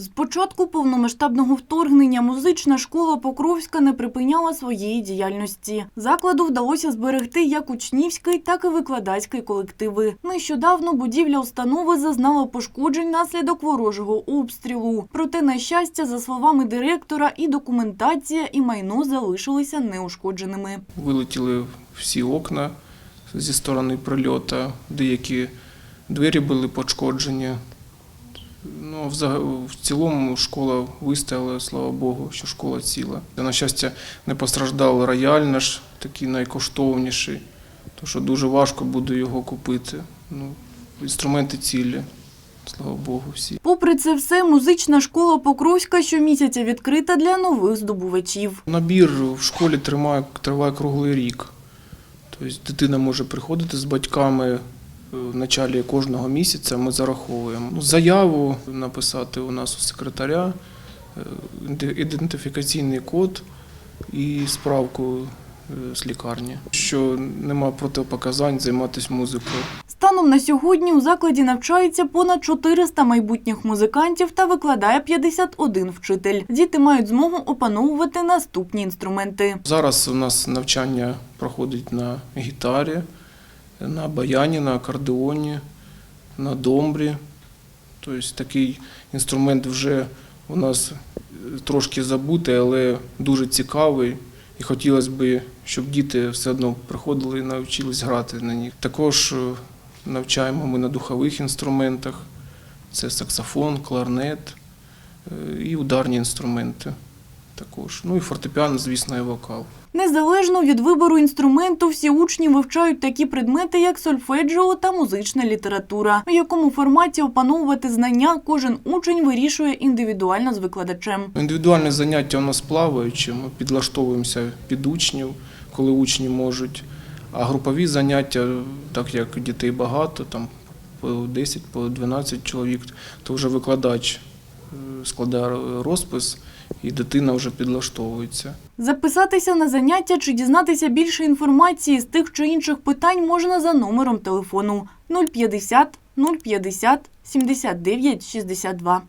З початку повномасштабного вторгнення музична школа Покровська не припиняла своєї діяльності. Закладу вдалося зберегти як учнівський, так і викладацький колективи. Нещодавно будівля установи зазнала пошкоджень внаслідок ворожого обстрілу. Проте, на щастя, за словами директора, і документація, і майно залишилися неушкодженими. Вилетіли всі окна зі сторони прильоту, деякі двері були пошкоджені. Ну, в цілому школа вистояла, слава Богу, що школа ціла. На щастя, не постраждав рояль наш, такий найкоштовніший, тому що дуже важко буде його купити. Ну, інструменти цілі, слава Богу, всі. Попри це все, музична школа Покровська щомісяця відкрита для нових здобувачів. Набір в школі триває, триває круглий рік. Тобто дитина може приходити з батьками в началі кожного місяця, ми зараховуємо. Ну, заяву написати у нас у секретаря, е, ідентифікаційний код і справку е, з лікарні, що нема протипоказань займатися музикою. Станом на сьогодні у закладі навчається понад 400 майбутніх музикантів та викладає 51 вчитель. Діти мають змогу опановувати наступні інструменти. Зараз у нас навчання проходить на гітарі, на баяні, на акордеоні, на домбрі. Тобто такий інструмент вже у нас е, трошки забутий, але дуже цікавий. І хотілося б, щоб діти все одно приходили і навчились грати на них. Також е, навчаємо ми на духових інструментах. Це саксофон, кларнет е, і ударні інструменти також. Ну і фортепіано, звісно, і вокал. Незалежно від вибору інструменту, всі учні вивчають такі предмети, як сольфеджіо та музична література. У якому форматі опановувати знання кожен учень вирішує індивідуально з викладачем. Індивідуальне заняття у нас плаваючі, ми підлаштовуємося під учнів, коли учні можуть. А групові заняття, так як дітей багато, там по 10, по 12 чоловік, то вже викладач складає розпис і дитина вже підлаштовується. Записатися на заняття чи дізнатися більше інформації з тих чи інших питань можна за номером телефону 050 050 79 62.